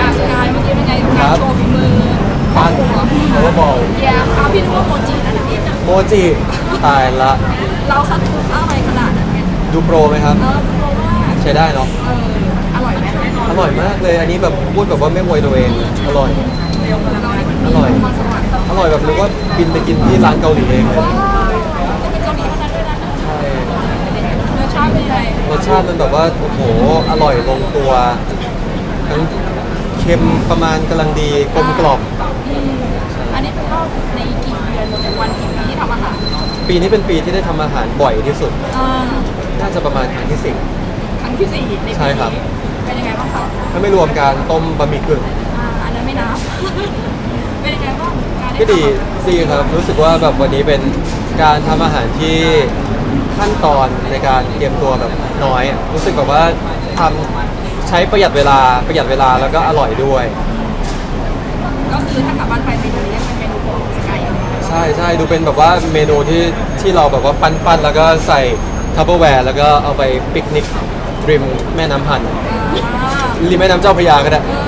อาสกายเมื่อกี้เป็นไงครัการบโชว์ฝีมือปัน powerball เย้เอาพี่นึกว่าโมจินั่นนะโมจิตายละ เราคัดทุกอะไรขนาดนั้นเนี่ยดูโปรไหมครับ เออดูโปรมากใช้ได้เนาะเอออร่อยไหมอร่อยมากเลย อันนี้แบบพูดแบบว่าไม่มวยตัวเองอร่อย เรานี่มันอร่อยมีพรสวรรค์อร่อยแบบนึกว่าบินไปกินที่ร้านเกาหลีเองเลยว้าวต้องเป็นเกาหลีเท่านั้นด้วยนะ ใช่ รสชาติเป็นยังไง รสชาติมันแบบว่าโอ้โหอร่อยลงตัวทั้งเค็มประมาณกำลังดีกลมกล่อมอืมอันนี้เป็นรอบในกี่เดือนวันกี่ปีที่ทำอาหารปีนี้เป็นปีที่ได้ทำอาหารบ่อยที่สุด อ่าน่าจะประมาณครั้งที่สิบ ครั้งที่สี่ในปีนี้ใช่ครับเป็นยังไงบ้างคะถ้าไม่รวมการต้มบะหมี่กึ่งอ่าอันนั้นไม่นับ เป็นยังไงบ้างการได้ก็ดีทำดีครับ รู้สึกว่าแบบวันนี้เป็นการทำอาหารที่ ขั้นตอนในการเตรียมตัวแบบน้อยอะรู้สึกแบบว่าทำใช้ประหยัดเวลาประหยัดเวลาแล้วก็อร่อยด้วย ก็คือถ้ากลับบ้านไปเมนูนี้เป็นเมนูโปรดของสกายอย่างใช่ใช่ดูเป็นแบบว่าเมนูที่ที่เราแบบว่าปั้นปั้นแล้วก็ใส่ทัพเปอร์แวร์แล้วก็เอาไปปิกนิกริมแม่น้ำพันธุ์อ่าริมแม่น้ำเจ้าพระยาก็ได้ เออ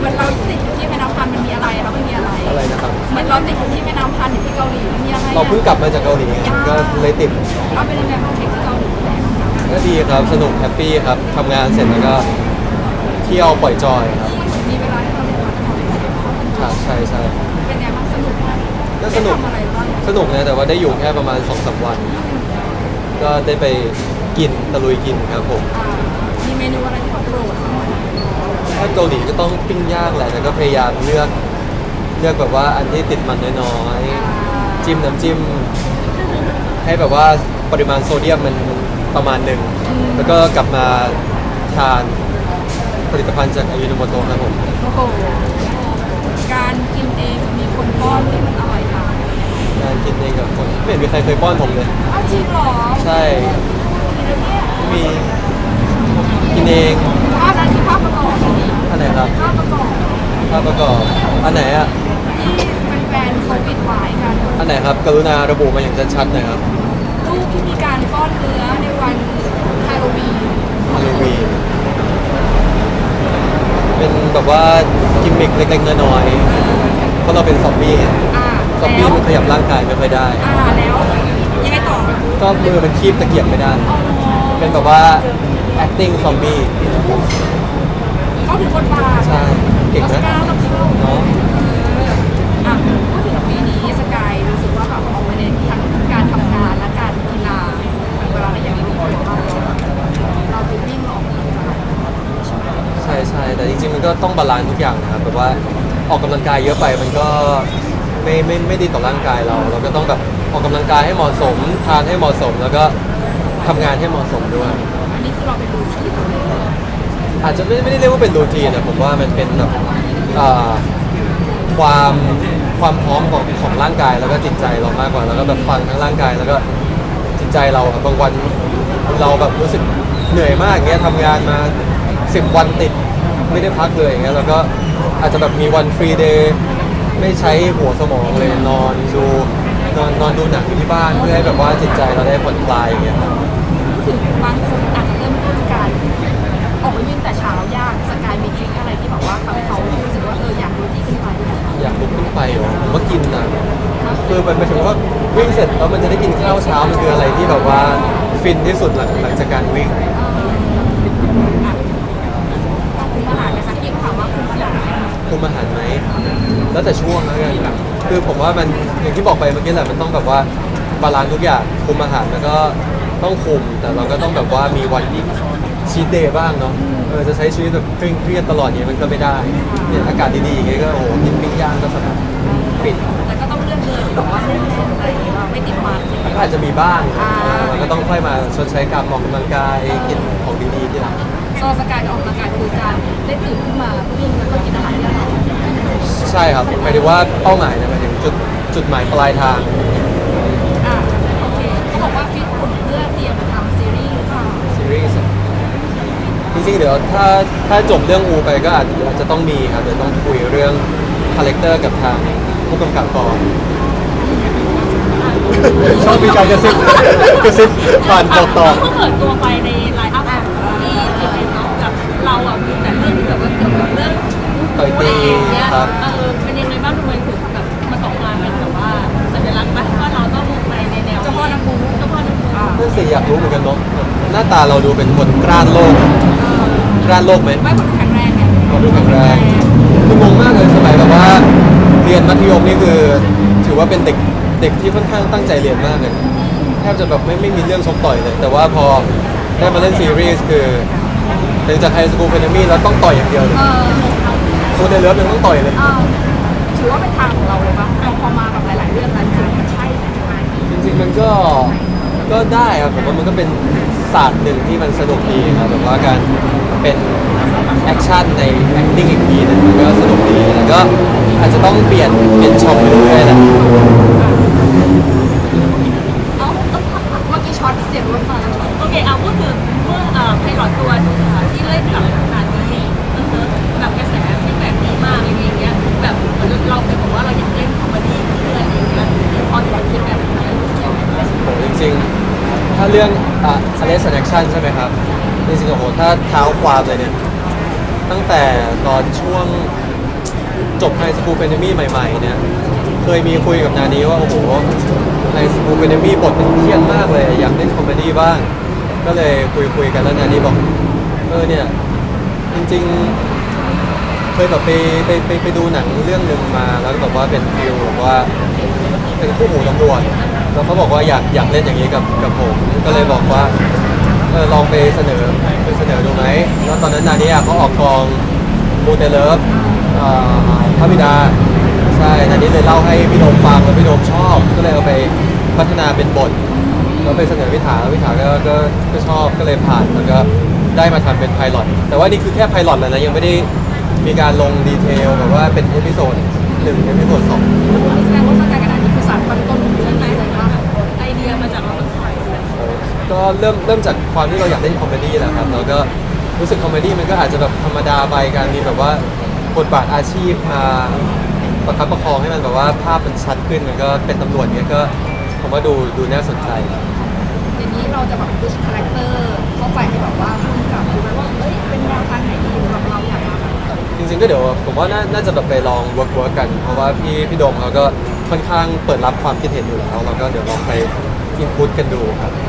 เหมือนเราติดอยู่ อะไรอะไรนะครับ เหมือนเราติดอยู่ที่แม่น้ำพันธุ์อยู่ที่เกาหลีมันมีอะไรอะเราเพิ่งกลับมาจากเกาหลีก็เลยติดเอาเป็นยังไงบ้างเทคที่เกาหลีก็ดีครับสนุกแฮปปี้ครับทำงานเสร็จแล้วก็เที่ยวปล่อยจอยครับมีเวลาให้เราเล่นน้อยครับใช่ใช่เป็นไงบ้างสนุกไหมก็สนุกได้ทำอะไรบ้างสนุกนะแต่ว่าได้อยู่แค่ประมาณ2อสวัน ก็ได้ไปกินตะลุยกินครับผมอ่ามีเมนูอะไรที่เราโปรดบ้างไหมถ้าเกาหลีก็ต้องปิ้งย่างแหละแต่ก็พยายามเลือก เลือกแบบว่าอันที่ติดมันน้อยๆจิ้มน้ำจิ้ม ให้แบบว่าปริมาณโซเดียมมันประมาณหนึ่ง แล้วก็กลับมาทานผลิตภัณฑ์จากอายุโนโมโตะครับผม โอ้โหการกินเองมีคนป้อนที่มันอร่อยมากงานกินเองกับคนไม่เห็นมีใครเคยป้อนผมเลย อ้าวจริงเหรอใช่มีแล้วเนี่ยไม่มีกินเองภาพนั้นคือภาพประกอบอันไหนครับภาพประกอบภาพประกอบอันไหนอะ ที่แฟนๆเขาปิดไว้กันอันไหนครับ กรุณาระบุมาอย่างชัดๆหน่อยครับรูปที่มีการป้อนเนื้อในวันฮาโลวีนฮาโลวีนเป็นแบบว่ากิมมิคเล็กๆน้อยๆเพราะเราเป็นซอมบี้ไงอ่าซอมแล้บี้วมันขยับร่างกายไม่ค่อยได้ อ่าแล้วยังไงต่อก็มือมันคีบตะเกียบไม่ได้ อ๋อเป็นแบบว่า acting ซอมบี้เขาถึงบทบาทใช่เก่งออสนะการ์ต้องเข้า เนาะ อะพูดถึงปีนี้สกายรู้สึกว่าแบบออกมาเน้นทั้งการทำงานและการกีฬาเวลาเราอย่างนี้เราเราไปวิ่งออกกำลังกายใช่ไหม ใช่ใช่แต่จริงๆมัน ก็ต้องบาลานซ์ทุกอย่างนะครับแบบว่าออกกำลังกายเยอะไปมันก็ไม่ไม่ไม่ดีต่อร่างกายเรา เราก็ต้องแบบออกกำลังกายให้เหมาะสมทานให้เหมาะสม แล้วก็ทำงานให้เหมาะสมด้วย อันนี้คือเราเป็นดูที่ตัวเองอาจจะไม่ไม่ได้เรียกว่าเป็นรูทีนนะผมว่ามันเป็นแบบอ่าความความพร้อมของของร่างกายแล้วก็จิตใจเรามากกว่า แล้วก็แบบฟังทั้งร่างกายแล้วก็จิตใจเราอะบางวันเราแบบรู้สึกเหนื่อยมากอย่างเงี้ยทำงานมาสิบวันติด ไม่ได้พักเลยอย่างเงี้ยแล้วก็อาจจะแบบมีวันฟรีเดย์ไม่ใช้หัวสมองเลยนอนดูนอนนอนดูหนังอยู่ที่บ้านเพื่อให้แบบว่าจิตใจเราได้ผ่อนคลายอย่างเงี้ยครับพูดถึงบางคนอาจจะเริ่มต้นการออกไปวิ่งแต่เช้ายากสกายมีทริคอะไรที่แบบว่าทำให้เขารู้สึกว่าเอออยากรู้ที่ขึ้นไปเนี่ยอยากลุกขึ้นไปเหรอผมว่ากินนะคือมันหมายถึงว่าวิ่งเสร็จแล้วมันจะได้กินข้าวเช้ามันคืออะไรที่แบบว่าฟินที่สุดหลังหลังจากการวิ่งคุมอาหารนะคะที่ถามว่าคุมอาหารไหม คะคุมอาหารไหมแล้วแต่ช่วงแล้วกันครับคือผมว่ามันอย่างที่บอกไปเมื่อกี้แหละมันต้องแบบว่าบาลานซ์ทุกอย่างคุมอาหารแล้วก็ต้องคุมแต่เราก็ต้องแบบว่ามีวันที่ชีทเดย์บ้างเนาะเออจะใช้ชีวิตแบบเคร่งเครียดตลอดอย่างนี้มันก็ไม่ได้เนี่ยอากาศดีๆอย่างเงี้ยก็โอ้โหกินปิ้งย่างก็สบายปิดแต่ก็ต้องเลือกเดินแบบว่าแน่นๆอะไรอย่างเงี้ยว่าไม่ติดมันก็อาจจะมีบ้างอ่าเราก็ต้องค่อยมาชดใช้กรรมออกกำลังกายกินของดีๆที่หลังโซนสกายออกกำลังกายคือการได้ตื่นขึ้นมาวิ่งแล้วก็กินอาหารที่อร่อย ใช่ครับหมายถึงว่าเป้าหมายนะหมายถึงจุดจุดหมายปลายทาง อ่าโอเคเขาบอกว่าฟิตหุ่เพื่อเตรียมทำซีรีส์ค่าซีรีส์จริงๆ เดี๋ยวถ้าถ้าจบเรื่องอูไปก็อาจอาจะต้องมีครับเดี๋ยวต้องคุยเรื่องคาแรคเตอร์กับทางผู้กำกับก่อนชอบมีการกระซิบกระซิบผ่านบอกต่อ เพิ่เปิดตัวไปในไลน์อัพที่จีเอ็นเนาะกับเราอะมีแต่เรื่องที่แบบว่าเกี่ยวกับเรื่องต่ออะ หน้าตาเราดูเป็นคนกล้านโลกกล้านโลกไหมไม่คนแข็งแรงเนี่ยเราดูแข็งแรงคืองงมากเลยสมัยแบบว่า เรียนมัธยมนี่คือ ถือว่าเป็นเด็กเด็กที่ค่อนข้างตั้งใจเรียนมากเลยแทบจะแบบไม่ไม่มีเรื่องชกต่อยเลย แต่ว่าพอได้มาเล่นซีรีส์คือหลังจากไฮสคูลเฟนมี่เราต้องต่อยอย่างเดียวเลยเออตัวในเลิฟยังต้องต่อยเลย เออถือว่าเป็นทางของเราเลยปะเราพอมาแบบหลาย ๆ เรื่องแล้วรู้สึกมันใช่ไหมจริงๆมันก็ ก็ได้ครับผมว่ามันก็เป็นศาสตร์หนึ่งที่มันสนุกดีครับแบบว่าการเป็นแอคชั่นใน acting อีกทีหนึงมันก็สนุกดีแล้วก็อาจจะต้องเปลี่ยนเป็นช็องไปเรื่อยๆแหละเอาเมื่อกี้ช็อตเจ็บรถมาแล้วช็อตโอเคเอาพูดถึงเมื่อเอ่อไพลอตตัว ถ้าเรื่องอะ Arrest and Action ใช่ไหมครับจริงๆโอ้โหถ้าเท้าความเลยเนี่ย ตั้งแต่ตอนช่วงจบไฮสคูลเฟนมี่ใหม่ ๆ เนี่ย เคยมีคุยกับนานี้ว่า โอ้โหไฮสคูลเฟนมี่บทมันเครียดมากเลย อยากเล่นคอมเมดี้บ้าง ก็เลยคุยคุยๆกันแล้วนานี้บอก เออเนี่ย จริงๆ เคยแบบไปไปไปไปดูหนังเรื่องหนึ่งมา แล้วก็แบบว่าเป็นฟิลแบบว่า เป็นคู่หูตำรวจ แล้วเขาบอกว่าอยากอยากเล่นอย่างนี้กับกับผมก็เลยบอกว่าเออลองไปเสนอไปเสนอดูไหมแล้วตอนนั้นนานี้เขาออกกองมูเตเลิฟพระบิดาใช่นานี้เลยเล่าให้พี่โดมฟังแล้วพี่โดมชอบ ก็เลยเอาไปพัฒนาเป็นบทแล้วไปเสนอพิธาแล้วพิธาก็ก็ก็ชอบก็เลยผ่านแล้วก็ได้มาทำเป็นไพลอตแต่ว่านี่คือแค่ไพลอตแล้วนะยังไม่ได้มีการลงดีเทลแบบว่าเป็นเอพิโซดหนึ่งเอพิโซดสองแสดงว่าสกายกระดาษนี่คือสารตั้งต้น ก็เริ่มเริ่มจากความที่เราอยากเล่นคอมเมดี้แหละครับแล้วก็รู้สึกคอมเมดี้มันก็อาจจะแบบธรรมดาไปการมีแบบว่าบทบาทอาชีพมาประคับประคองให้มันแบบว่าภาพมันชัดขึ้นมันก็เป็นตำรวจเนี้ยก็ผมว่าดูดูน่าสนใจ ทีนี้เราจะแบบพุชคาแรคเตอร์เข้าไปให้แบบว่าพุ่งกับดูไหมว่าเอ้ยเป็นแนวทางไหนดีหรือแบบเราอยากมาแบบจริงๆก็เดี๋ยวผมว่าน่าน่าจะแบบไปลองเวิร์กเวิร์กกัน เพราะว่าพี่พี่โดมเขาก็ค่อนข้างเปิดรับความคิดเห็นอยู่แล้วเราก็เดี๋ยวลองไปอินพุตกันดูครับอี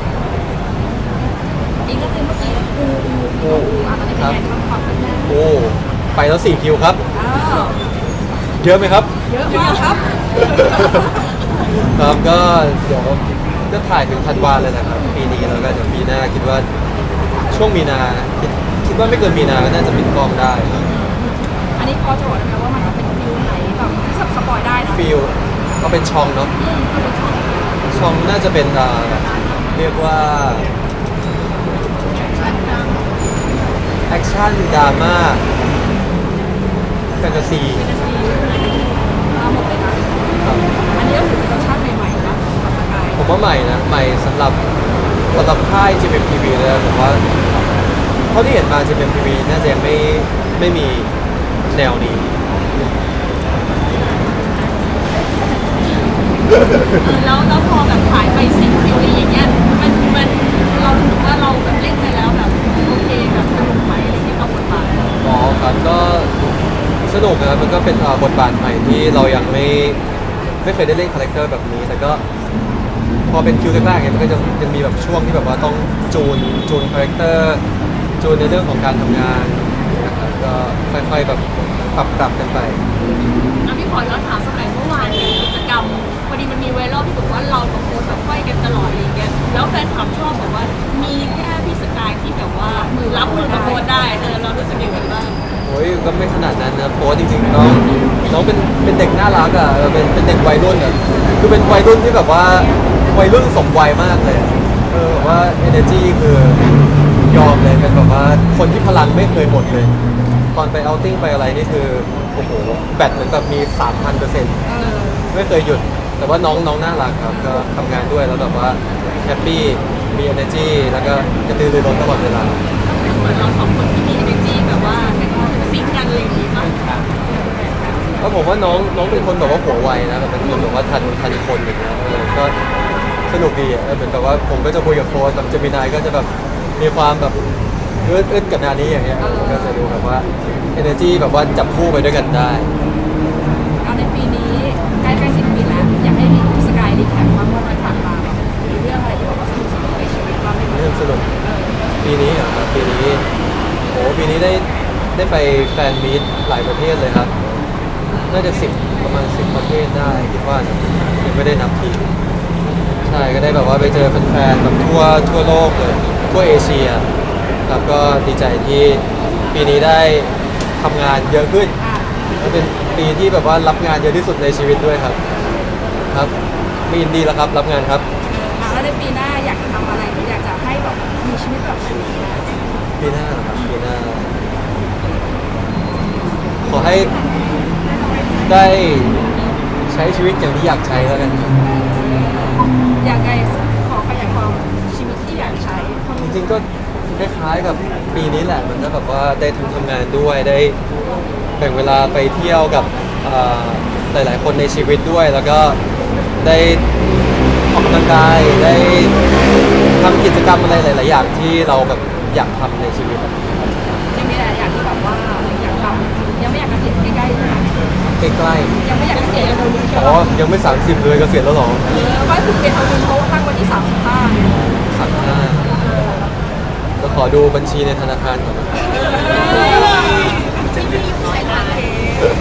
กก็คือเมื่อกี้อูอูอูอูอะตอนนี้เป็นไงทำความเป็นแม่โอ้ ไปแล้ว4คิวครับ อ้าวเยอะไหมครับ เยอะมากครับ ครับก็เดี๋ยวก็ถ่ายถึงธันวาเลยนะครับ ปีนี้แล้วก็เดี๋ยวปีหน้าคิดว่าช่วงมีนานะคิดคิดว่าไม่เกินมีนาก็น่าจะปิดกล้องได้ครับอันนี้พอจะบอกได้ไหมว่ามันเป็นฟิลไหนแบบที่สปอยได้นะฟิลก็เป็นช่องเนาะช่องน่าจะเป็นอ่าเรียกว่า แอคชั่นดราม่าแฟนตาซีเอาหมดเลยนะครับอันนี้ก็ถือเป็นรสชาติใหม่ๆนะสำหรับสกายผมว่าใหม่นะ ใหม่สำหรับสำหรับค่าย GMMTV เลยนะผมว่าเท่าที่เห็นมา GMMTV น่าจะยังไม่ไม่มีแนวนี้ แล้วแล้วพอแบบถ่ายไปสิบคิวอะไรอย่างเงี้ย ครับก็สนุกนะครับมันก็เป็นอ่าบทบาทใหม่ที่เรายังไม่ไม่เคยได้เล่นคาแรคเตอร์แบบนี้ แต่ก็พอเป็นคิวแรกๆเนี่ยมันก็จะยังมีแบบช่วงที่แบบว่าต้องจูนจูนคาแรคเตอร์จูนในเรื่องของการทำงานนะครับก็ค่อยๆแบบปรับปรับกันไป อะพี่ขอย้อนถามสมัยเมื่อวานเนี่ยกิจกรรมพอดีมันมีไวรัลที่บอกว่าเรากับโค้ชแบบไฟกันตลอดอะไรอย่างเงี้ย แล้วแฟนคลับชอบบอกว่า มีแค่พี่สกายที่แบบว่ารับมือกับโค้ชได้เออเรารู้สึกยังไงบ้างโอ้ยก็ไม่ขนาดนั้นนะเพราะว่าจริงๆน้องน้องเป็นเป็นเด็กน่ารักอะเออเป็นเป็นเด็กวัยรุ่นอะคือเป็นวัยรุ่นที่แบบว่าวัยรุ่นสมวัยมากเลยเออแบบว่า energy คือยอมเลยเป็นแบบว่าคนที่พลังไม่เคยหมดเลย ตอนไปเอาติ้งไปอะไรนี่คือโอ้โหแบตเหมือนแบบมี 3,000เปอร์เซ็นต์ไม่เคยหยุด แต่ว่าน้องน้องน่ารักครับก็ทำงานด้วยแล้วแบบว่า แฮปปี้มี energy แล้วก็กระตือรือร้นตลอดเวลาเหมือนเราสองคนที่มี energy แบบว่าซิงค์กันอะไรอย่างงี้ป่ะแล้วผมว่าน้องน้องเป็นคนแบบว่าหัวไวนะแบบเป็นคนแบบว่าทันทันคนอย่างเงี้ยเออก็สนุกดีอะเออเหมือนกับว่าผมก็จะคุยกับโฟนกับเจมินายก็จะแบบมีความแบบเอื้อนเอื้อนกับนานี้อย่างเงี้ยเออก็จะดูแบบว่า energy แบบว่าจับคู่ไปด้วยกันได้ สนุกปีนี้เหรอครับปีนี้โอ้ปีนี้ได้ได้ไปแฟนมีตหลายประเทศเลยครับ น่าจะสิบประมาณสิบประเทศได้คิดว่านะยังไม่ได้นับทีใช่ก็ได้แบบว่าไปเจอแฟนๆแบบทั่วทั่วโลกเลยทั่วเอเชียครับก็ดีใจที่ปีนี้ได้ทำงานเยอะขึ้นอะและเป็นปีที่แบบว่ารับงานเยอะที่สุดในชีวิตด้วยครับ ครับไม่ยินดีแล้วครับรับงานครับ อะแล้วในปีหน้าอยากจะทำอะไรหรืออยากจะให้แบบมีชีวิตแบบไหน ปีหน้าเหรอครับปีหน้า ขอให้ ได้ใช้ชีวิตอย่างที่อยากใช้แล้วกันครับอยากไงขอขยายความชีวิตที่อยากใช้จริงๆก็คล้ายๆกับปีนี้แหละมันก็แบบว่าได้ทั้งทำงานด้วยได้แบ่งเวลาไปเที่ยวกับเอ่อหลายๆ คนในชีวิตด้วย แล้วก็ได้ออกกำลังกายได้ทำกิจกรรมอะไรหลาย ๆ อย่างที่เราแบบอยากทำในชีวิตยัง ใกล้ยังไม่อยากเกษียณเร็วๆๆใช่อ๋อปะยังไม่ 30 เลยเกษียณแล้วเหรอเออว่าคือเป็นเอาเงินเขาตั้งไวันที่35เนี่ยสักห้าก็ขอดูบัญชีในธนาคารก่อนนะที่พี่อยู่ใช้ร้านเค้ก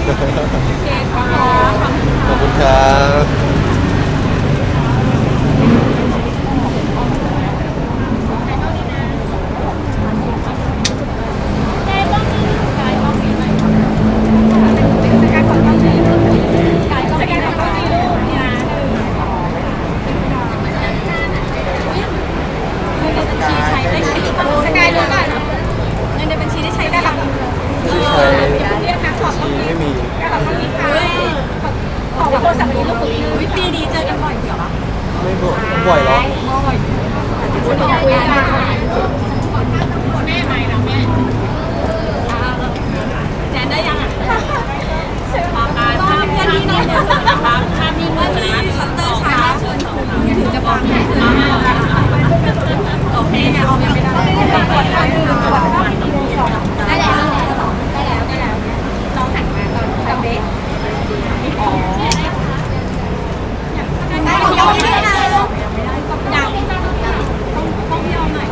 เค้กค่ะ ขอบคุณครับ สกายขอตั้งเลยสกายก็สกายขอตั้งเลยนี่นะหนึ่งสองสกายดูก่อนเงินในบัญชีได้ใช้ได้หรอ ที่ใช้ เรียกนะขอบ บัญชีไม่มี ขอบคุณค่ะขอบคุณโทรศัพท์นี้ลูกคุยวิปีนี้เจอกันบ่อยเหรอ ไม่บ่บ่อยเหรอ บ่อยคุณบอกคุยกันแม่ไหมนะแม่แจนได้ยังอะ ขอการถ้าเพื่อนที่นี่นะคะถ้ามีเงินนะชัตเตอร์ช้าเชิญของ ถึงจะบอก ให้มามาโอเคไงออมยังไม่ได้ต้องกดทางหนึ่งส่วนข้างสองได้แล้วได้แล้วได้แล้วน้องหันมาตอนทำเด็กอ๋อได้ยังไม่ได้นะยังต้องพี่ออม